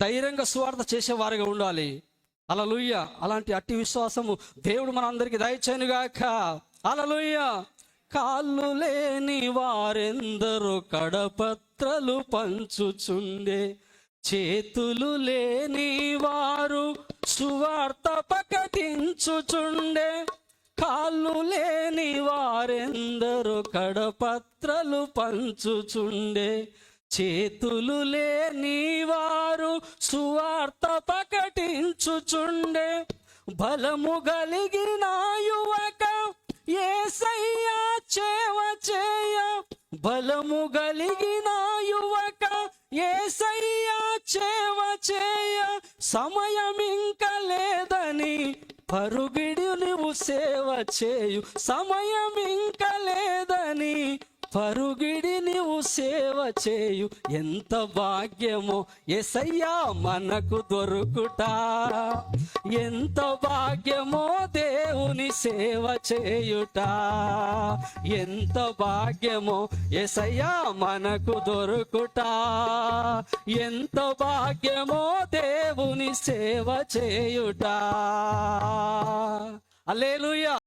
ధైర్యంగా స్వార్థ చేసేవారిగా ఉండాలి. అలలుయ్య అలాంటి అట్టి విశ్వాసము దేవుడు మనందరికీ దయచేనుగాక అలలుయ్య కాళ్ళు లేని వారెందరూ కడపత్రలు పంచుచుండే. చేతులు లేని వారు సువార్త ప్రకటించుచుండే. కాళ్ళు లేని వారెందరూ కడపత్రలు పంచుచుండే. చేతులు లేని వారు సువార్త ప్రకటించుచుండే. బలము కలిగిన యువక ఏసయ్యా చేవ చేయ. బలము కలిగిన యువక ఏసయ్యా చేవ చేయ. సమయం ఇంకా లేదని పరుగిడి నువ్వు సేవ చేయు. సమయం ఇంకా లేదని పరుగిడి నీవు సేవ చేయు. ఎంత భాగ్యమో ఎసయ్యా మనకు దొరుకుట. ఎంత భాగ్యమో దేవుని సేవ చేయుట. ఎంత భాగ్యమో ఎసయ్యా మనకు దొరుకుట. ఎంత భాగ్యమో దేవుని సేవ చేయుట. అలేలుయా